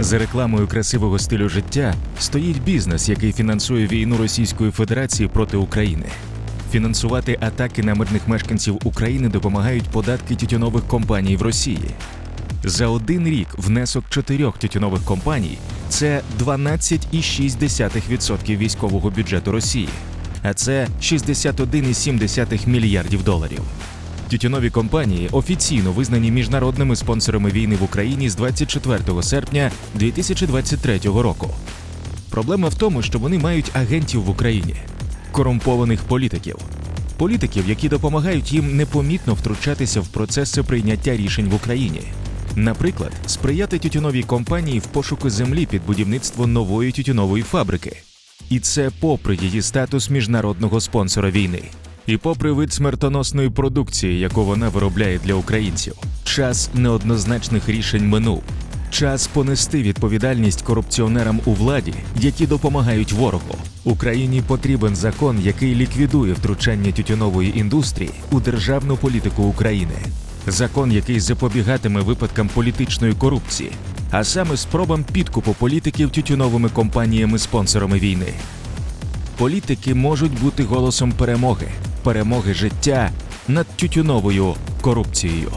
За рекламою красивого стилю життя стоїть бізнес, який фінансує війну Російської Федерації проти України. Фінансувати атаки на мирних мешканців України допомагають податки тютюнових компаній в Росії. За один рік внесок чотирьох тютюнових компаній це 12,6% військового бюджету Росії, а це 61,7 мільярдів доларів. Тютюнові компанії офіційно визнані міжнародними спонсорами війни в Україні з 24 серпня 2023 року. Проблема в тому, що вони мають агентів в Україні, корумпованих політиків, політиків, які допомагають їм непомітно втручатися в процеси прийняття рішень в Україні. Наприклад, сприяти тютюновій компанії в пошуку землі під будівництво нової тютюнової фабрики. І це попри її статус міжнародного спонсора війни. І попри вид смертоносної продукції, яку вона виробляє для українців, час неоднозначних рішень минув. Час понести відповідальність корупціонерам у владі, які допомагають ворогу. Україні потрібен закон, який ліквідує втручання тютюнової індустрії у державну політику України. Закон, який запобігатиме випадкам політичної корупції, а саме спробам підкупу політиків тютюновими компаніями-спонсорами війни. Політики можуть бути голосом перемоги, перемоги життя над тютюновою корупцією.